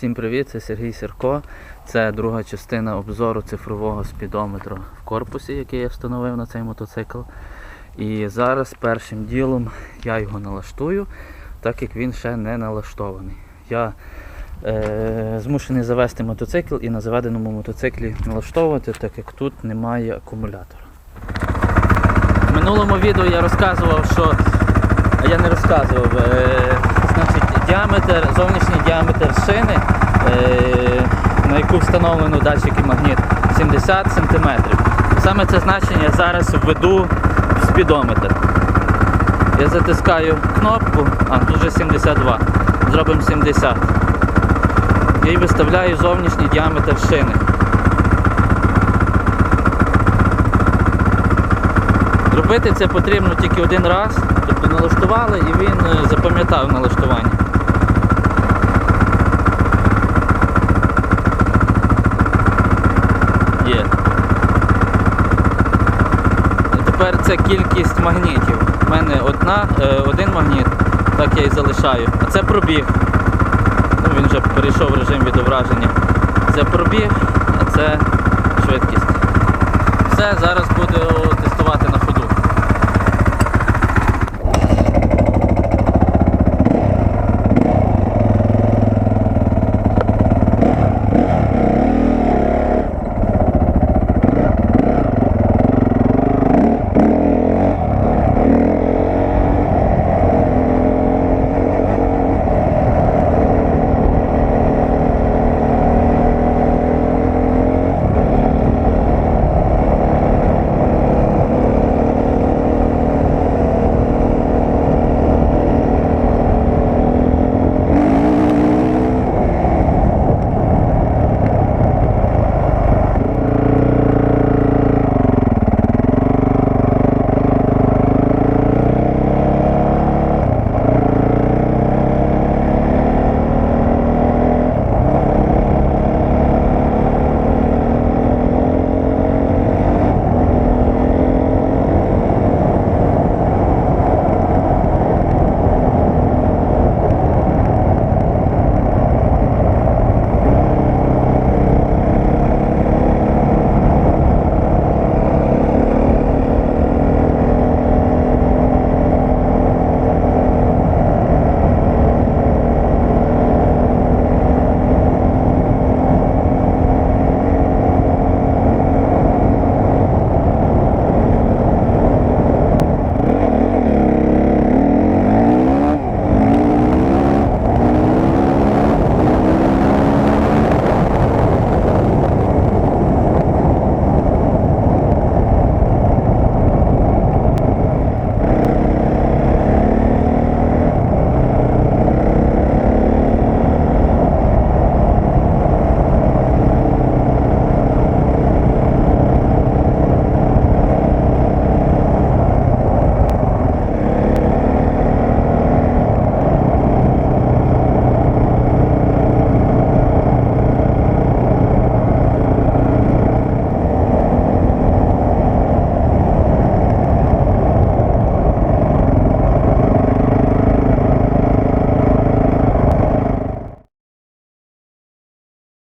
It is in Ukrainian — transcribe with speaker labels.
Speaker 1: Всім привіт, це Сергій Сірко. Це друга частина обзору цифрового спідометру в корпусі, який я встановив на цей мотоцикл. І зараз першим ділом я його налаштую, так як він ще не налаштований. Я е, змушений завести мотоцикл і на заведеному мотоциклі налаштовувати, так як тут немає акумулятора. В минулому відео я розказував, що я не розказував. Е, діаметр, зовнішній діаметр шини, е, на яку встановлено датчик і магніт 70 см. Саме це значення зараз введу в спідометр. Я затискаю кнопку, а тут вже 72. Зробимо 70. І виставляю зовнішній діаметр шини. Робити це потрібно тільки один раз, тобто налаштували і він е, запам'ятав налаштування. Є. І тепер це кількість магнітів. У мене одна, е, один магніт, так я і залишаю. А це пробіг. Ну, він вже перейшов в режим відображення. Це пробіг, а це швидкість. Все, зараз буде